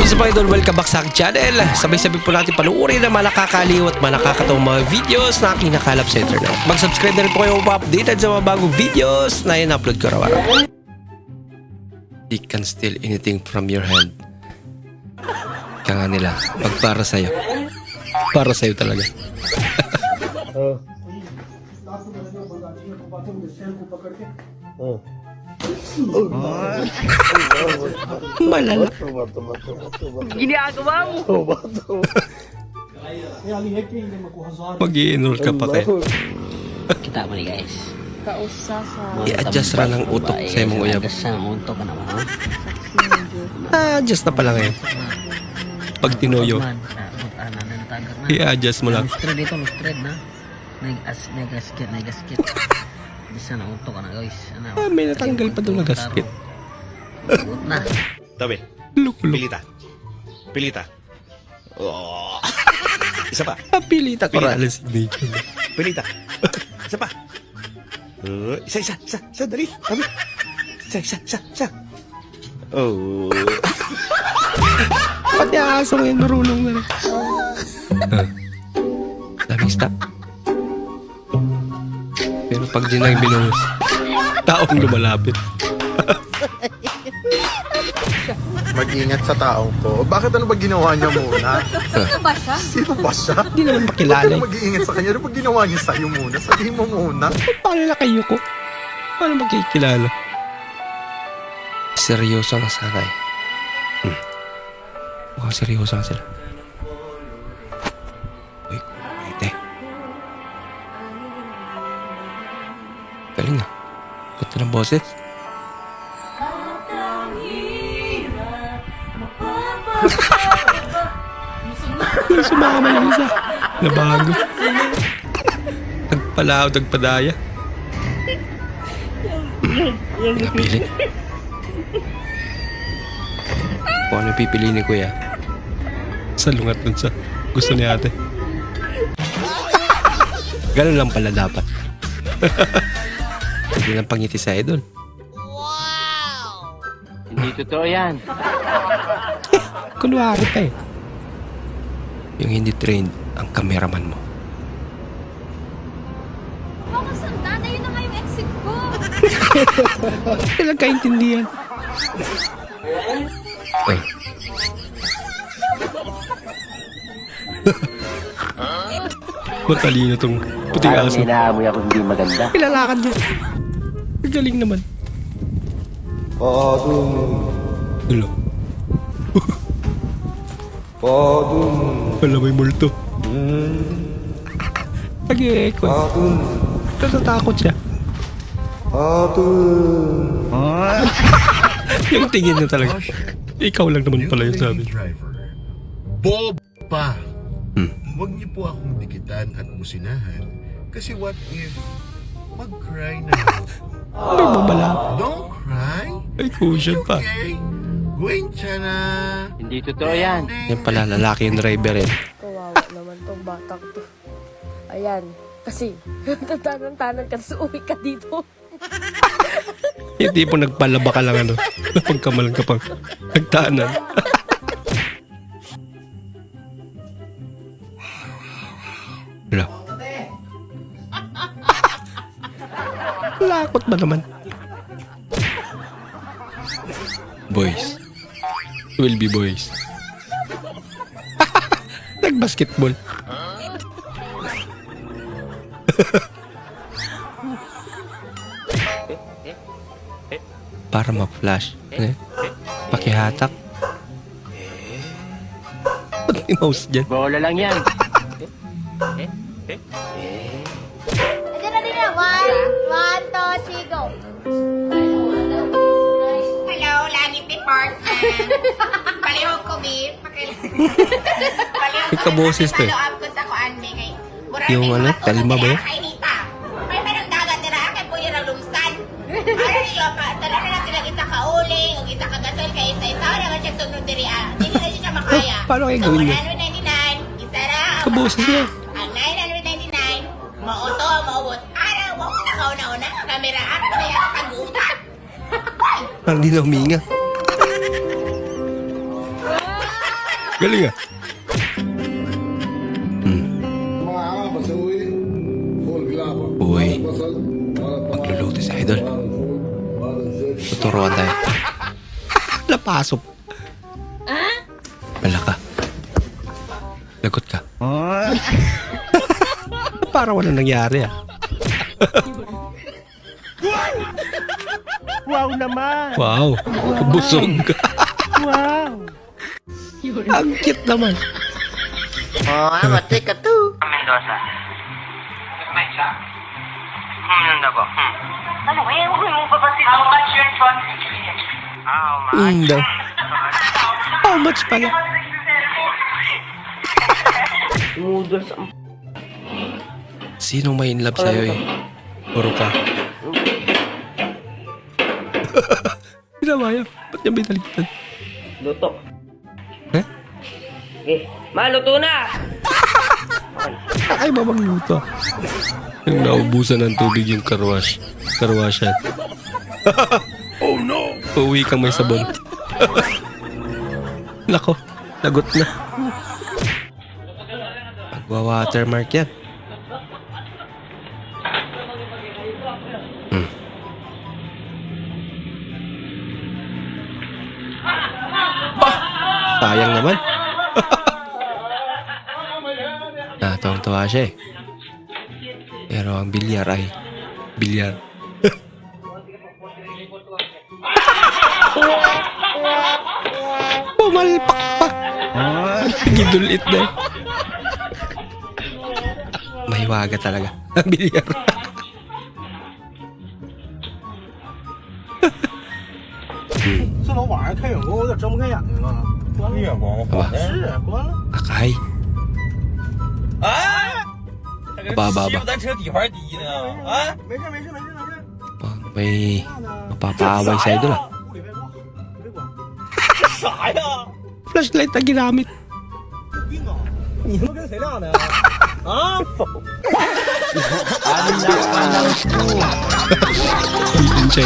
What's up mga idol? Welcome back sa aking channel. Sabay-sabay po natin panuorin ang mga nakakaliw at mga nakakatawang mga videos na aking nakalap sa internet. Mag-subscribe na rin po kayo updated sa mga bagong videos na in-upload ko araw-araw. He can steal anything from your hand. Kaya nga nila, pag para sa'yo. Para sa'yo talaga. Malala. Mag-i-enroll ka pa kayo. Kita mo ni guys. Kausa sa I-adjust ra ng utok sa imong uyab. Adjust sa utok ka naman. ha? Ah, adjust na pala ngayon. Pag ah, ano na. i-adjust mo lang. Lustred dito, lustred na. Nag-as, nag-gasket, nag-gasket. Bisa na utok ka na guys. Ano? Ah, may natanggal pa doon na gasket. Utot na. Tabi, Lukuluk. pilita. Pilita. Oh. Isa pa. Ah, pilita ko rin signature. Pilita. Isa pa. Uh, isa, isa, isa, isa, dali. Tabi. Isa, isa, isa, isa. Oh. Pati aso ngayon marunong na rin. Ah. Daming stop. Pag di lang binuhos, taong lumalapit. mag-ingat sa taong to. Bakit ano ba ginawa niya muna? Sino ba siya? Sino ba siya? Hindi naman makilala. Bakit eh. mag-iingat sa kanya? Ano ba ginawa niya sa'yo muna? Sabihin mo muna. Paano na kayo ko? Paano magkikilala? Seryoso na sana eh. Hmm. Mukhang seryoso na sila. Ganda ng boses. Sumama yung isa. Nabago. Nagpalaw, nagpadaya. Napili. Kung ano pipili ni Kuya. Salungat dun sa gusto ni ate. Ganun lang pala dapat. Hindi lang pangiti sa idol. Hindi totoo yan. Kunwari pa eh. Yung hindi trained ang cameraman mo. Baka sandaan, ayun na nga yung exit ko. Kailang kaintindihan. Ay. Matalino tong puting aso. Inaamoy ako hindi maganda. Kilalakad niya. Ang Galing naman. Hello. Wala may multo. Nag-e-echo. Natatakot siya. Yung tingin niya talaga. Ikaw lang naman pala yung sabi. Bob pa! Hmm. Huwag niyo po akong dikitan at businahan. Kasi what if mag-cry na ako? May babala. Don't cry. Ay, cushion pa. Okay? Gwensya na. Hindi totoo yan. Yan pala, lalaki yung driver eh. Kawawa naman tong batang to. Ayan. Kasi, tatanang-tanang ka, tapos uwi ka dito. Yung tipo nagpalaba ka lang ano. Napagkamalan ka pang nagtanan. Lakot ba naman? Boys. Will be boys. Nag-basketball. Para ma-flash. Eh? Pakihatak. Ba't may mouse dyan? Bola lang yan. Palihog ko, babe. Pakailangan. Palihog May kaboses to eh. Up ko sa kuan, babe. Kay- Yung ano, mga kalma ba yun? nila, Kay Nita. May merong dagat nila. Kay po yun ang lumstan. Ano niyo? Tanan na sila kita kauling o kita kagasol kay isa isa naman siya tunod diri ah. Hindi na siya makaya. Paano kayo So, gawin yun? 199, isa ang Kaboses niya. Ang 999, mauto, maubot. Araw, mo na kauna-una. Kamera, araw na yan, tagutan. Parang di na huminga. Galing ah. Uy. Magluluto si Idol. Tuturuan tayo. Napasok. Wala ka. Lagot ka. Para wala nangyari ah. Wow naman! Wow. Busog. wow. Ang cute naman. Oh, mati ka to. Mendoza. Mendoza? Hmm, ano ba? Hmm. Ano ba yung mo pa kasi? How much your phone? How much? Mm. How much pala? Noodles ang Sinong may in love sa'yo eh? Puro ka. Ginawa yan. Ba't niya binaligtad? luto. Eh, maluto na! Ay, mamang luto. Yung naubusan ng tubig yung karwash. Karwashan. oh no! Uwi kang may sabon. Nako, lagot na. Magwa-watermark yan. Hmm. Ah! Sayang naman. Natawang-tawa siya eh. Pero ang bilyar ay bilyar. Pumalpak pa. Gidulit na. eh. May waga talaga. Ang bilyar. 哎，爸爸爸，咱车底盘低呢，啊，没事没事没事没事，爸，喂，爸爸，我谁的了？啥呀？来来来，给咱没？有病啊！你他妈跟谁俩呢？啊？啊啊！哈哈哈哈哈！你谁？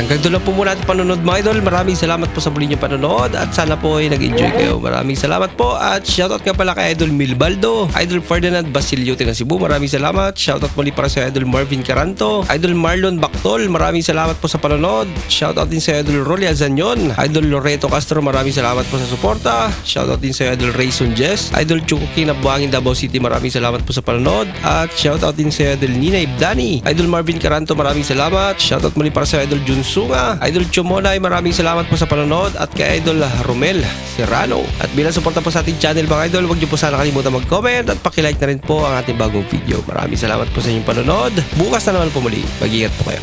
Hanggang doon lang po muna ating panonood mga idol. Maraming salamat po sa muli niyong panonood at sana po ay nag-enjoy kayo. Maraming salamat po at shoutout nga pala kay Idol Milbaldo, Idol Ferdinand Basilio ng Cebu. Maraming salamat. Shoutout muli para sa Idol Marvin Caranto, Idol Marlon Bactol. Maraming salamat po sa panonood. Shoutout din sa Idol Rolly Azanyon, Idol Loreto Castro. Maraming salamat po sa suporta. Shoutout din sa Idol Rayson Jess, Idol Chuko King na Buhangin Davao City. Maraming salamat po sa panonood at shoutout din sa Idol Nina Ibdani, Idol Marvin Caranto. Maraming salamat. Shoutout muli para sa Idol Jun Sunga, Idol Chomonay. Maraming salamat po sa panonood at kay Idol Romel Serrano. At bilang suporta po sa ating channel mga idol, huwag niyo po sana kalimutan mag-comment at pakilike na rin po ang ating bagong video. Maraming salamat po sa inyong panonood. Bukas na naman po muli. Mag-ingat po kayo.